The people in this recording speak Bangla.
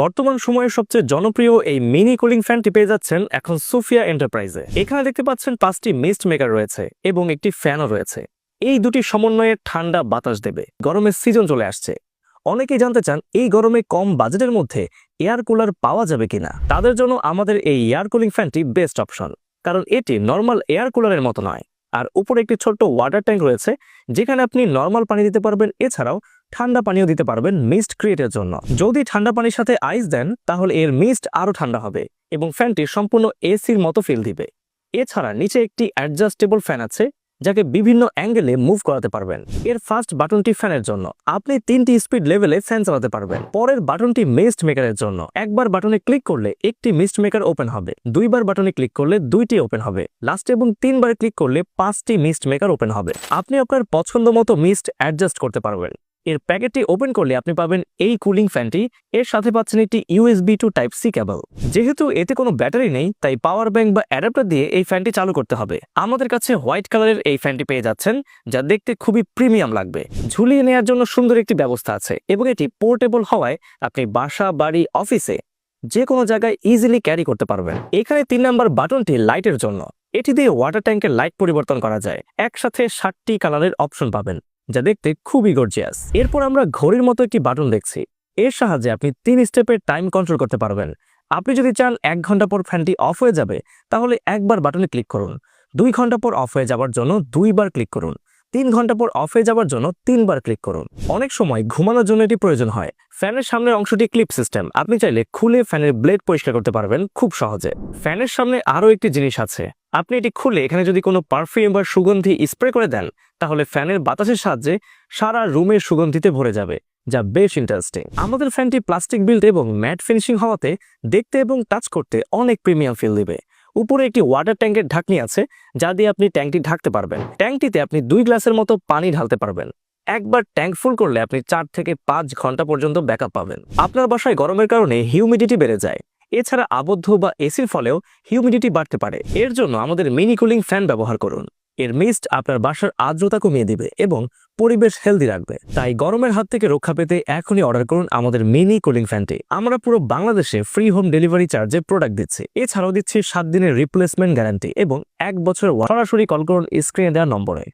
বর্তমান সময়ের সবচেয়ে জনপ্রিয় এই মিনি কুলিং ফ্যানটি পেয়ে যাচ্ছেন এখন সুফিয়া এন্টারপ্রাইজে। এখানে দেখতে পাচ্ছেন পাঁচটি মিস্ট মেকার রয়েছে এবং একটি ফ্যানও রয়েছে। এই দুটি সমন্বয়ে ঠান্ডা বাতাস দেবে। গরমের সিজন চলে আসছে। অনেকেই জানতে চান, এই গরমে কম বাজেটের মধ্যে এয়ার কুলার পাওয়া যাবে কিনা? তাদের জন্য আমাদের এই এয়ার কুলিং ফ্যানটি বেস্ট অপশন। কারণ এটি নর্মাল এয়ার কুলারের মতো নয়। আর উপরে একটি ছোট্ট ওয়াটার ট্যাঙ্ক রয়েছে, যেখানে আপনি নর্মাল পানি দিতে পারবেন। এছাড়াও ঠান্ডা পানিও দিতে পারবেন মিস্ট ক্রিয়েটের জন্য। যদি ঠান্ডা পানির সাথে আইস দেন, তাহলে এর মিস্ট আরও ঠান্ডা হবে এবং ফ্যানটি সম্পূর্ণ এসির মতো ফিল দিবে। এছাড়া নিচে একটি অ্যাডজাস্টেবল ফ্যান আছে, যাকে বিভিন্ন অ্যাঙ্গেলে মুভ করাতে পারবেন। এর ফার্স্ট বাটনটি ফ্যানের জন্য। আপনি তিনটি স্পিড লেভেলে ফ্যান চালাতে পারবেন। পরের বাটনটি মিস্ট মেকারের জন্য। একবার বাটনে ক্লিক করলে একটি মিস্ট মেকার ওপেন হবে। দুইবার বাটনে ক্লিক করলে দুইটি ওপেন হবে। লাস্ট এবং তিনবার ক্লিক করলে পাঁচটি মিস্ট মেকার ওপেন হবে। আপনি আপনার পছন্দ মতো মিস্ট অ্যাডজাস্ট করতে পারবেন। এর প্যাকেটটি ওপেন করলে আপনি পাবেন এই কুলিং ফ্যানটি। এর সাথে পাচ্ছেন একটি USB to type C cable যেহেতু এতে কোনো ব্যাটারি নেই, তাই পাওয়ার ব্যাংক বা অ্যাডাপ্টার দিয়ে এই ফ্যানটি চালু করতে হবে। আমাদের কাছে হোয়াইট কালারের এই ফ্যানটি পেয়ে যাচ্ছেন, যা দেখতে খুবই প্রিমিয়াম লাগবে। ঝুলিয়ে নেওয়ার জন্য সুন্দর একটি ব্যবস্থা আছে এবং এটি পোর্টেবল হওয়ায় আপনি বাসা, বাড়ি, অফিসে যে কোনো জায়গায় ইজিলি ক্যারি করতে পারবেন। এখানে তিন নাম্বার বাটনটি লাইটের জন্য। এটি দিয়ে ওয়াটার ট্যাঙ্কের লাইট পরিবর্তন করা যায়। একসাথে ষাটটি কালারের অপশন পাবেন। যা দেখতে খুবই গর্জিয়াস এরপর আমরা ঘড়ির মতো একটি বাটন দেখছি। এর সাহায্যে আপনি তিন স্টেপের টাইম কন্ট্রোল করতে পারবেন। আপনি যদি চান এক ঘণ্টা পর ফ্যানটি অফ হয়ে যাবে, তাহলে একবার বাটনে ক্লিক করুন। দুই ঘণ্টা পর অফ হয়ে যাওয়ার জন্য দুইবার ক্লিক করুন। তিন ঘণ্টা পর অফে যাওয়ার জন্য তিনবার ক্লিক করুন। অনেক সময় ঘুমানোর জন্য এটি প্রয়োজন হয়। ফ্যানের সামনের অংশটি ক্লিপ সিস্টেম। আপনি চাইলে খুলে ফ্যানের ব্লেড পরিষ্কার করতে পারবেন খুব সহজে। ফ্যানের সামনে আরও একটি জিনিস আছে। আপনি এটি খুলে এখানে যদি কোনো পারফিউম বা সুগন্ধি স্প্রে করে দেন, তাহলে ফ্যানের বাতাসের সাহায্যে সারা রুমের সুগন্ধিতে ভরে যাবে, যা বেশ ইন্টারেস্টিং আমাদের ফ্যানটি প্লাস্টিক বিল্ড এবং ম্যাট ফিনিশিং হওয়াতে দেখতে এবং টাচ করতে অনেক প্রিমিয়াম ফিল দিবে। উপরে একটি ওয়াটার ট্যাঙ্কের ঢাকনি আছে, যা দিয়ে আপনি ট্যাঙ্কটি ঢাকতে পারবেন। ট্যাঙ্কটিতে আপনি দুই গ্লাসের মতো পানি ঢালতে পারবেন। একবার ট্যাঙ্ক ফুল করলে আপনি চার থেকে পাঁচ ঘণ্টা পর্যন্ত ব্যাকআপ পাবেন। আপনার বাসায় গরমের কারণে হিউমিডিটি বেড়ে যায়। এছাড়া আবদ্ধ বা এসির ফলেও হিউমিডিটি বাড়তে পারে। এর জন্য আমাদের মিনি কুলিং ফ্যান ব্যবহার করুন। এর মিস্ট আপনার বাসার আর্দ্রতা কমিয়ে দিবে এবং পরিবেশ হেলদি রাখবে। তাই গরমের হাত থেকে রক্ষা পেতে এখনই অর্ডার করুন আমাদের মিনি কুলিং ফ্যানটি আমরা পুরো বাংলাদেশে ফ্রি হোম ডেলিভারি চার্জে প্রোডাক্ট দিচ্ছি। এছাড়াও দিচ্ছি সাত দিনের রিপ্লেসমেন্ট গ্যারান্টি এবং এক বছর সরাসরি কল করুন স্ক্রিনে দেওয়ার নম্বরে।